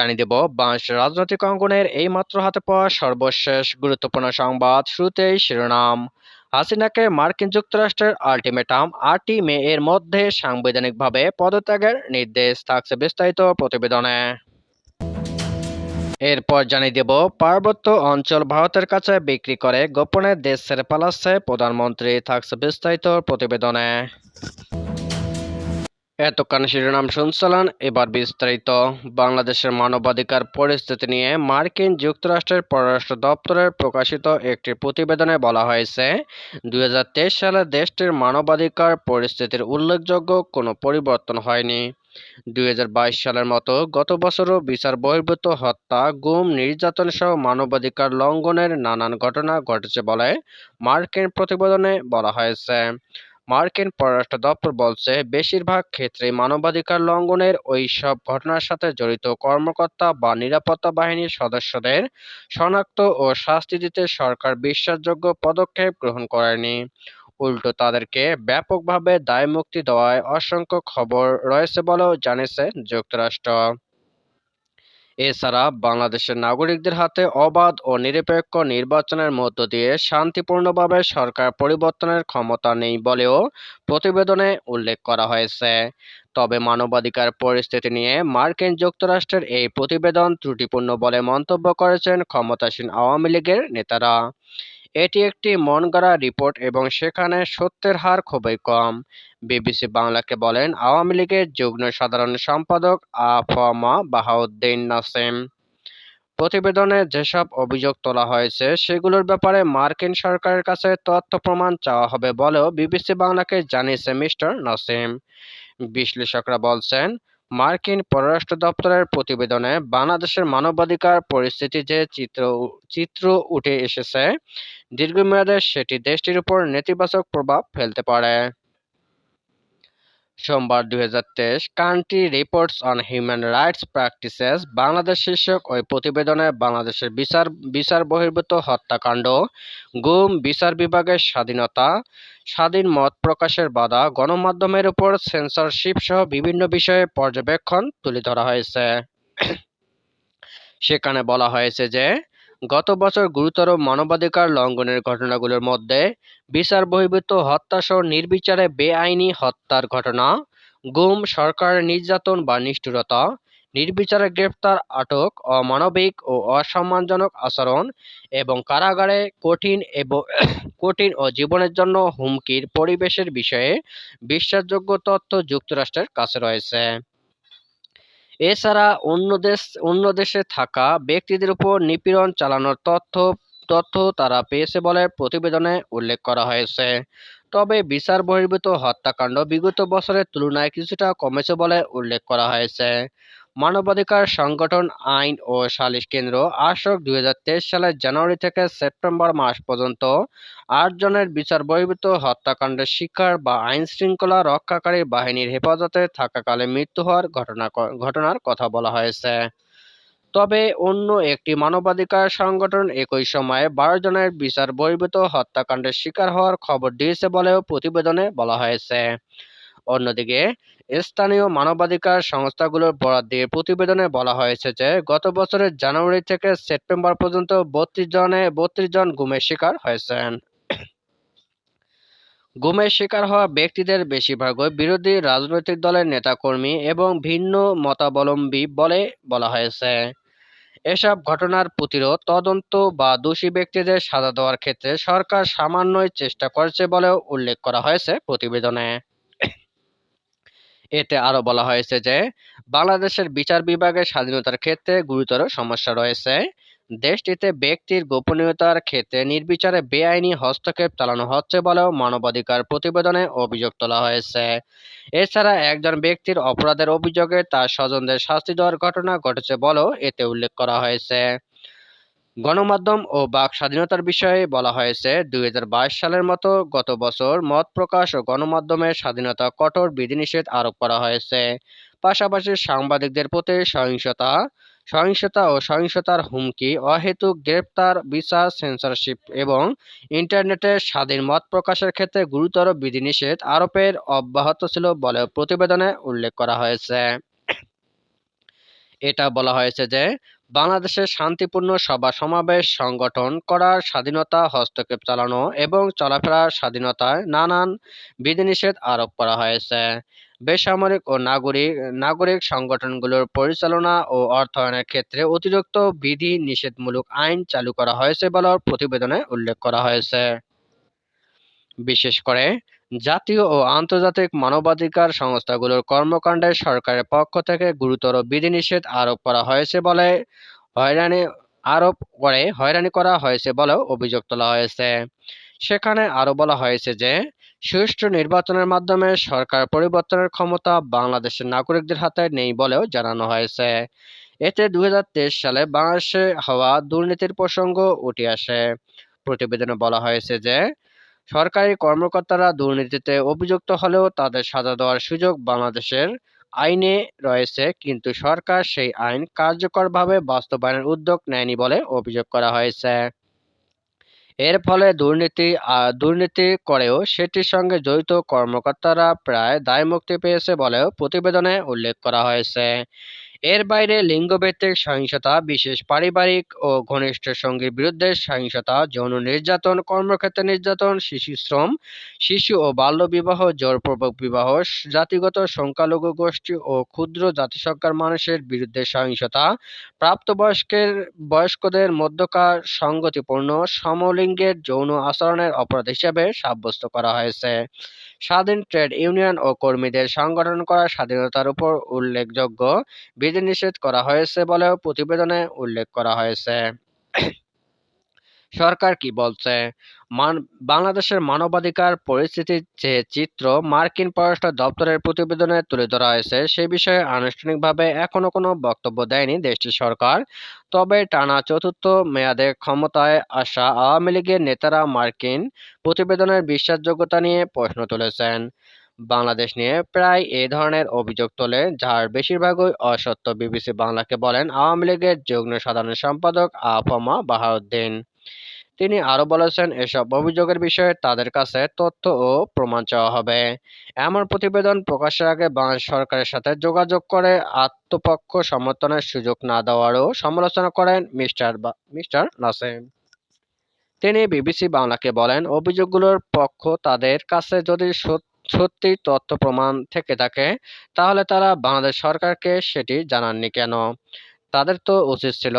জানিয়ে দেব বাংলাদেশের রাজনৈতিক অঙ্গনের এই মাত্র হাতে পাওয়া সর্বশেষ গুরুত্বপূর্ণ সংবাদ শুরুতেই শিরোনাম। হাসিনাকে মার্কিন যুক্তরাষ্ট্রের আল্টিমেটাম আটই মে এর মধ্যে সাংবিধানিকভাবে পদত্যাগের নির্দেশ থাকছে বিস্তারিত প্রতিবেদনে। এরপর জানিয়ে দেব, পার্বত্য অঞ্চল ভারতের কাছে বিক্রি করে গোপনে দেশ পালাচ্ছে প্রধানমন্ত্রী থাকছে বিস্তারিত প্রতিবেদনে। এতক্ষণ শিরোনাম শুনছিলেন, এবার বিস্তারিত। বাংলাদেশের মানবাধিকার পরিস্থিতি নিয়ে মার্কিন যুক্তরাষ্ট্রের পররাষ্ট্র দপ্তরের প্রকাশিত একটি প্রতিবেদনে বলা হয়েছে, দুই হাজার তেইশ সালে দেশটির মানবাধিকার পরিস্থিতির উল্লেখযোগ্য কোনো পরিবর্তন হয়নি। দুই হাজার বাইশ সালের মতো গত বছরও বিচার বহির্ভূত হত্যা, গুম, নির্যাতন সহ মানবাধিকার লঙ্ঘনের নানান ঘটনা ঘটেছে বলে মার্কিন প্রতিবেদনে বলা হয়েছে। মার্কিন পররাষ্ট্র দপ্তর বলছে, বেশিরভাগ ক্ষেত্রেই মানবাধিকার লঙ্ঘনের ওই সব ঘটনার সাথে জড়িত কর্মকর্তা বা নিরাপত্তা বাহিনীর সদস্যদের শনাক্ত ও শাস্তি দিতে সরকার বিশ্বাসযোগ্য পদক্ষেপ গ্রহণ করেনি। উল্টো তাদেরকে ব্যাপকভাবে দায়মুক্তি দেওয়ায় অসংখ্য খবর রয়েছে বলেও জানিয়েছে যুক্তরাষ্ট্র। এছাড়া বাংলাদেশের নাগরিকদের হাতে অবাধ ও নিরপেক্ষ নির্বাচনের মধ্য দিয়ে শান্তিপূর্ণভাবে সরকার পরিবর্তনের ক্ষমতা নেই বলেও প্রতিবেদনে উল্লেখ করা হয়েছে। তবে মানবাধিকার পরিস্থিতি নিয়ে মার্কিন যুক্তরাষ্ট্রের এই প্রতিবেদন ত্রুটিপূর্ণ বলে মন্তব্য করেছেন ক্ষমতাসীন আওয়ামী লীগের নেতারা। এটি একটি মনগড়া রিপোর্ট এবং সেখানে সত্যের হার খুবই কম। বিবিসি বাংলাকে বলেন, আওয়ামী লীগের যুগ্ম সাধারণ সম্পাদক আ আফমা বাহাউদ্দিন নাসিম। প্রতিবেদনে যেসব অভিযোগ তোলা হয়েছে, সেগুলোর ব্যাপারে মার্কিন সরকারের কাছে তথ্য প্রমাণ চাওয়া হবে বলেও বিবিসি বাংলাকে জানিয়েছে মিস্টার নাসিম। বিশ্লেষকরা বলছেন মার্কিন পররাষ্ট্র দপ্তরের প্রতিবেদনে বাংলাদেশের মানবাধিকার পরিস্থিতি যে চিত্র চিত্র উঠে এসেছে, দীর্ঘমেয়াদে সেটি দেশটির উপর নেতিবাচক প্রভাব ফেলতে পারে। সোমবার দুই হাজার তেইশ country reports on human rights practices, Bangladesh শীর্ষক ওই প্রতিবেদনে বাংলাদেশের বিচার বিচার বহির্ভূত হত্যাকাণ্ড, গুম, বিচার বিভাগের স্বাধীনতা, স্বাধীন মত প্রকাশের বাধা, গণমাধ্যমের উপর সেন্সরশিপ সহ বিভিন্ন বিষয়ে পর্যবেক্ষণ তুলে ধরা হয়েছে। সেখানে বলা হয়েছে যে গত বছর গুরুতর মানবাধিকার লঙ্ঘনের ঘটনাগুলোর মধ্যে বিচার বহির্ভূত হত্যাসহ নির্বিচারে বেআইনি হত্যার ঘটনা, গুম সরকারের নির্যাতন বা নিষ্ঠুরতা, নির্বিচারে গ্রেফতার আটক, অমানবিক ও অসম্মানজনক আচরণ এবং কারাগারে কঠিন এবং, কঠিন ও জীবনের জন্য হুমকির পরিবেশের বিষয়ে বিশ্বাসযোগ্য তথ্য যুক্তরাষ্ট্রের কাছে রয়েছে। এছাড়া অন্য দেশ, অন্য দেশে থাকা ব্যক্তিদের উপর নিপীড়ন চালানোর তথ্য তথ্য তারা পেয়েছে বলে প্রতিবেদনে উল্লেখ করা হয়েছে। তবে বিচার বহির্ভূত হত্যাকাণ্ড বিগত বছরের তুলনায় কিছুটা কমেছে বলে উল্লেখ করা হয়েছে। মানবাধিকার সংগঠন, আইন ও সালিশ কেন্দ্র আশোক দুই সালের জানুয়ারি থেকে সেপ্টেম্বর মাস পর্যন্ত আট জনের বিচার বহির্ভূত হত্যাকাণ্ডের শিকার বা আইন শৃঙ্খলা রক্ষাকারী বাহিনীর হেফাজতে থাকাকালে মৃত্যু হওয়ার ঘটনা ঘটনার কথা বলা হয়েছে। তবে অন্য একটি মানবাধিকার সংগঠন একই সময়ে বারো জনের বিচার বহির্ভূত হত্যাকাণ্ডের শিকার হওয়ার খবর দিয়েছে বলেও প্রতিবেদনে বলা হয়েছে। অন্যদিকে স্থানীয় মানবাধিকার সংস্থাগুলোর বরাদ দিয়ে প্রতিবেদনে বলা হয়েছে যে, গত বছরের জানুয়ারি থেকে সেপ্টেম্বর পর্যন্ত বত্রিশ জনে বত্রিশ জন গুমের শিকার হয়েছেন। গুমের শিকার হওয়া ব্যক্তিদের বেশিরভাগই বিরোধী রাজনৈতিক দলের নেতাকর্মী এবং ভিন্ন মতাবলম্বী বলে বলা হয়েছে। এসব ঘটনার প্রতিরোধ তদন্ত বা দোষী ব্যক্তিদের সাজা দেওয়ার ক্ষেত্রে সরকার সামান্যই চেষ্টা করেছে বলেও উল্লেখ করা হয়েছে প্রতিবেদনে। এতে আরও বলা হয়েছে যে, বাংলাদেশের বিচার বিভাগের স্বাধীনতার ক্ষেত্রে গুরুতর সমস্যা রয়েছে। দেশটিতে ব্যক্তির গোপনীয়তার ক্ষেত্রে নির্বিচারে বেআইনি হস্তক্ষেপ চালানো হচ্ছে বলেও মানবাধিকার প্রতিবেদনে অভিযোগ তোলা হয়েছে। এছাড়া একজন ব্যক্তির অপরাধের অভিযোগে তার স্বজনদের শাস্তি দেওয়ার ঘটনা ঘটেছে বলেও এতে উল্লেখ করা হয়েছে। গণমাধ্যম ও বাক স্বাধীনতার বিষয়ে বলা হয়েছে, দুই সালের মতো গত বছর মত প্রকাশ ও গণমাধ্যমের স্বাধীনতা কঠোর বিধিনিষেধ আরোপ করা হয়েছে। পাশাপাশি সাংবাদিকদের প্রতি সহিংসতা সহিংসতা ও সহিংসতার হুমকি, অহেতুক গ্রেপ্তার, বিচার সেন্সরশিপ এবং ইন্টারনেটে স্বাধীন মত প্রকাশের ক্ষেত্রে গুরুতর বিধিনিষেধ আরোপের অব্যাহত ছিল বলে প্রতিবেদনে উল্লেখ করা হয়েছে। এটা বলা হয়েছে যে বাংলাদেশের শান্তিপূর্ণ সভা সমাবেশ সংগঠন করার স্বাধীনতা হস্তক্ষেপ চালানো এবং চলাফেরার স্বাধীনতায় নানান বিধিনিষেধ আরোপ করা হয়েছে। বেসামরিক ও নাগরিক নাগরিক সংগঠনগুলোর পরিচালনা ও অর্থায়নের ক্ষেত্রে অতিরিক্ত বিধি নিষেধমূলক আইন চালু করা হয়েছে বলে প্রতিবেদনে উল্লেখ করা হয়েছে। বিশেষ করে জাতীয় ও আন্তর্জাতিক মানবাধিকার সংস্থাগুলোর কর্মকাণ্ডে সরকারের পক্ষ থেকে গুরুতর বিধিনিষেধ আরোপ করা হয়েছে বলে হয়রানি আরোপ করে হয়রানি করা হয়েছে বলেও অভিযোগ তোলা হয়েছে। সেখানে আরও বলা হয়েছে যে, সুষ্ঠু নির্বাচনের মাধ্যমে সরকার পরিবর্তনের ক্ষমতা বাংলাদেশের নাগরিকদের হাতে নেই বলেও জানানো হয়েছে। এতে দুই হাজার তেইশ সালে বাংলাদেশে হওয়া দুর্নীতির প্রসঙ্গ উঠে আসে। প্রতিবেদনে বলা হয়েছে যে সরকারি কর্মকর্তারা দুর্নীতিতে অভিযুক্ত হলেও তাদের সাজা দেওয়ার সুযোগ বাংলাদেশের আইনে রয়েছে, কিন্তু সরকার সেই আইন কার্যকরভাবে বাস্তবায়নের উদ্যোগ নেয়নি বলে অভিযোগ করা হয়েছে। এর ফলে দুর্নীতি দুর্নীতি করেও সেটির সঙ্গে জড়িত কর্মকর্তারা প্রায় দায়মুক্তি পেয়েছে বলেও প্রতিবেদনে উল্লেখ করা হয়েছে। এর বাইরে লিঙ্গভিত্তিক সহিংসতা, বিশেষ পারিবারিক ও ঘনিষ্ঠ সঙ্গীর বিরুদ্ধে সহিংসতা, যৌন নির্যাতন, কর্মক্ষেত্রে নির্যাতন, শিশু শ্রম, শিশু ও বাল্যবিবাহ জোরপূর্বক বিবাহ, জাতিগত সংখ্যালঘু গোষ্ঠী ও ক্ষুদ্র জাতিসংখ্যার মানুষের বিরুদ্ধে সহিংসতা, প্রাপ্তবয়স্কের, বয়স্কদের মধ্যকার সংগতিপূর্ণ সমলিঙ্গের যৌন আচরণের অপরাধ হিসেবে সাব্যস্ত করা হয়েছে। স্বাধীন ট্রেড ইউনিয়ন ও কর্মীদের সংগঠন করার স্বাধীনতার উপর উল্লেখযোগ্য বিধিনিষেধ করা হয়েছে বলেও প্রতিবেদনে উল্লেখ করা হয়েছে। সরকার কি বলছে? বাংলাদেশের মানবাধিকার পরিস্থিতির যে চিত্র মার্কিন পররাষ্ট্র দপ্তরের প্রতিবেদনে তুলে ধরা হয়েছে, সে বিষয়ে আনুষ্ঠানিকভাবে এখনও কোনো বক্তব্য দেয়নি দেশটির সরকার। তবে টানা চতুর্থ মেয়াদে ক্ষমতায় আসা আওয়ামী লীগের নেতারা মার্কিন প্রতিবেদনের বিশ্বাসযোগ্যতা নিয়ে প্রশ্ন তুলেছেন। বাংলাদেশ নিয়ে প্রায় এ ধরনের অভিযোগ তোলে, যার বেশিরভাগই অসত্য। বিবিসি বাংলাকে বলেন, আওয়ামী লীগের যুগ্ম সাধারণ সম্পাদক আফমা বাহাউদ্দিন। তিনি আরও বলেছেন, এসব অভিযোগের বিষয়ে তাদের কাছে তথ্য ও প্রমাণ চাওয়া হবে। এমন প্রতিবেদন প্রকাশের আগে বাংলাদেশ সরকারের সাথে যোগাযোগ করে আত্মপক্ষ সমর্থনের সুযোগ না দেওয়ারও সমালোচনা করেন মিস্টার মিস্টার নাসিম। তিনি বিবিসি বাংলাকে বলেন, অভিযোগগুলোর পক্ষ তাদের কাছে যদি সত্যি তথ্য প্রমাণ থেকে থাকে, তাহলে তারা বাংলাদেশ সরকারকে সেটি জানাননি কেন? তাদের তো উচিত ছিল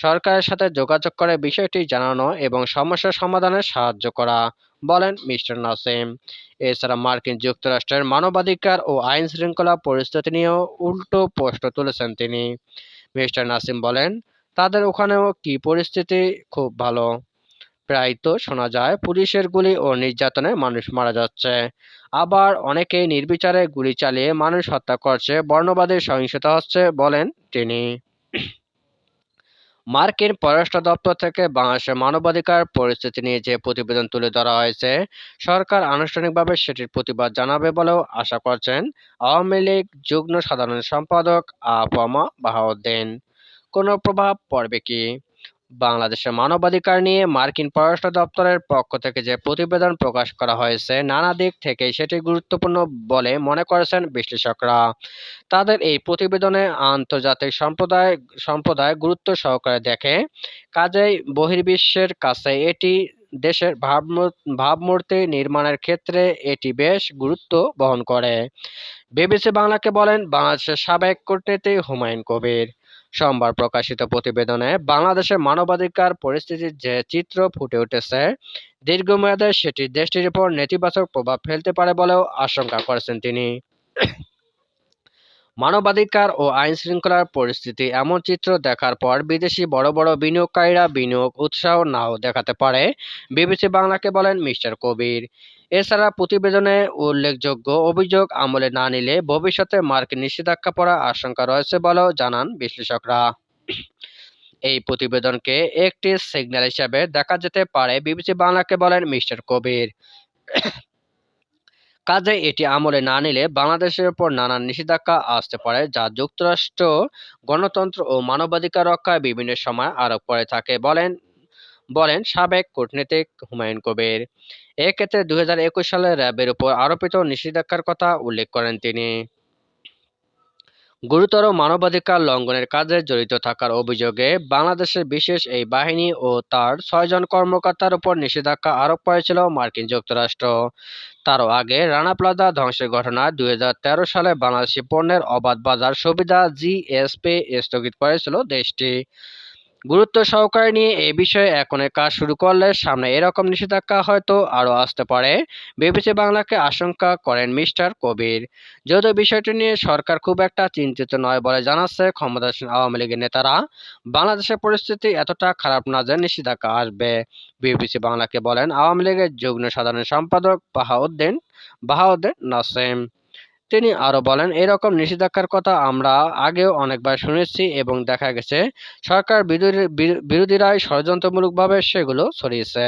সরকারের সাথে যোগাযোগ করে বিষয়টি জানানো এবং সমস্যা সমাধানে সাহায্য করা, বলেন মিস্টার নাসিম। এছাড়া মার্কিন যুক্তরাষ্ট্রের মানবাধিকার ও আইন শৃঙ্খলা পরিস্থিতি নিয়েও উল্টো প্রশ্ন তুলেছেন তিনি। মিস্টার নাসিম বলেন, তাদের ওখানেও কি পরিস্থিতি? খুব ভালো। প্রায় তো শোনা যায়, পুলিশের গুলি ও নির্যাতনে মানুষ মারা যাচ্ছে। আবার অনেকেই নির্বিচারে গুলি চালিয়ে মানুষ হত্যা করছে, বর্ণবাদী সহিংসতা হচ্ছে, বলেন তিনি। মার্কিন পররাষ্ট্র দপ্তর থেকে বাংলাদেশের মানবাধিকার পরিস্থিতি নিয়ে যে প্রতিবেদন তুলে ধরা হয়েছে, সরকার আনুষ্ঠানিকভাবে সেটির প্রতিবাদ জানাবে বলেও আশা করছেন আওয়ামী লীগ যুগ্ম সাধারণ সম্পাদক আফমা বাহাউদ্দিন। কোনো প্রভাব পড়বে কি? বাংলাদেশের মানবাধিকার নিয়ে মার্কিন পররাষ্ট্র দপ্তরের পক্ষ থেকে যে প্রতিবেদন প্রকাশ করা হয়েছে, নানা দিক থেকে সেটি গুরুত্বপূর্ণ বলে মনে করেছেন বিশ্লেষকরা। তাদের এই প্রতিবেদনে আন্তর্জাতিক সম্প্রদায় সম্প্রদায় গুরুত্ব সহকারে দেখে কাজেই বহির্বিশ্বের কাছে এটি দেশের ভাবমূর্তি নির্মাণের ক্ষেত্রে এটি বেশ গুরুত্ব বহন করে। বিবিসি বাংলাকে বলেন, বাংলাদেশের সাবেক কূটনীতি হুমায়ুন কবির। সোমবার প্রকাশিত প্রতিবেদনে বাংলাদেশের মানবাধিকার পরিস্থিতির যে চিত্র ফুটে উঠেছে, দীর্ঘমেয়াদে সেটি দেশটির উপর নেতিবাচক প্রভাব ফেলতে পারে বলেও আশঙ্কা করেছেন তিনি। মানবাধিকার ও আইন শৃঙ্খলার পরিস্থিতি এমন চিত্র দেখার পর বিদেশি বড় বড় বিনিয়োগকারীরা বিনিয়োগ, উৎসাহ নাও দেখাতে পারে। বিবিসি বাংলাকে বলেন মিস্টার কবির। এছাড়া প্রতিবেদনে উল্লেখযোগ্য অভিযোগ আমলে না নিলে ভবিষ্যতে মার্কিন নিষেধাজ্ঞা পড়ার আশঙ্কা রয়েছে বলেও জানান বিশ্লেষকরা। এই প্রতিবেদনকে একটি সিগন্যাল হিসাবে দেখা যেতে পারে, বিবিসি বাংলাকে বলেন মিস্টার কবির। কাজে এটি আমলে না নিলে বাংলাদেশের উপর নানান নিষেধাজ্ঞা আসতে পারে, যা যুক্তরাষ্ট্র, গণতন্ত্র ও মানবাধিকার রক্ষায় বিভিন্ন সময় আরোপ করে থাকে বলেন বলেন, সাবেক কূটনীতিক হুমায়ুন কবির। এক্ষেত্রে দুই সালে র্যাবের উপর আরোপিত নিষেধাজ্ঞার কথা উল্লেখ করেন তিনি। গুরুতর মানবাধিকার লঙ্ঘনের কাজে জড়িত থাকার অভিযোগে বাংলাদেশের বিশেষ এই বাহিনী ও তার ছয়জন কর্মকর্তার উপর নিষেধাজ্ঞা আরোপ করেছিল মার্কিন যুক্তরাষ্ট্র। তারও আগে রানা প্লাজা ধ্বংসের ঘটনায় দুই হাজার সালে বাংলাদেশি পণ্যের অবাধ বাজার সুবিধা জিএসপি স্থগিত করেছিল দেশটি। গুরুত্ব সহকারে নিয়ে এ বিষয়ে এখনের কাজ শুরু করলে সামনে এরকম নিষেধাজ্ঞা হয়তো আরও আসতে পারে। বিবিসি বাংলাকে আশঙ্কা করেন মিস্টার কবির। যদিও বিষয়টি নিয়ে সরকার খুব একটা চিন্তিত নয় বলে জানাচ্ছে ক্ষমতাসীন আওয়ামী লীগের নেতারা, বাংলাদেশের পরিস্থিতি এতটা খারাপ না যে নিষেধাজ্ঞা আসবে। বিবিসি বাংলাকে বলেন, আওয়ামী লীগের যুগ্ম সাধারণ সম্পাদক বাহাউদ্দিন বাহাউদ্দিন নাসিম। তিনি আরও বলেন, এরকম নিষেধাজ্ঞার কথা আমরা আগেও অনেকবার শুনেছি এবং দেখা গেছে। সরকার বিরোধী- বিরোধীরাই ষড়যন্ত্রমূলকভাবে সেগুলো ছড়িয়েছে।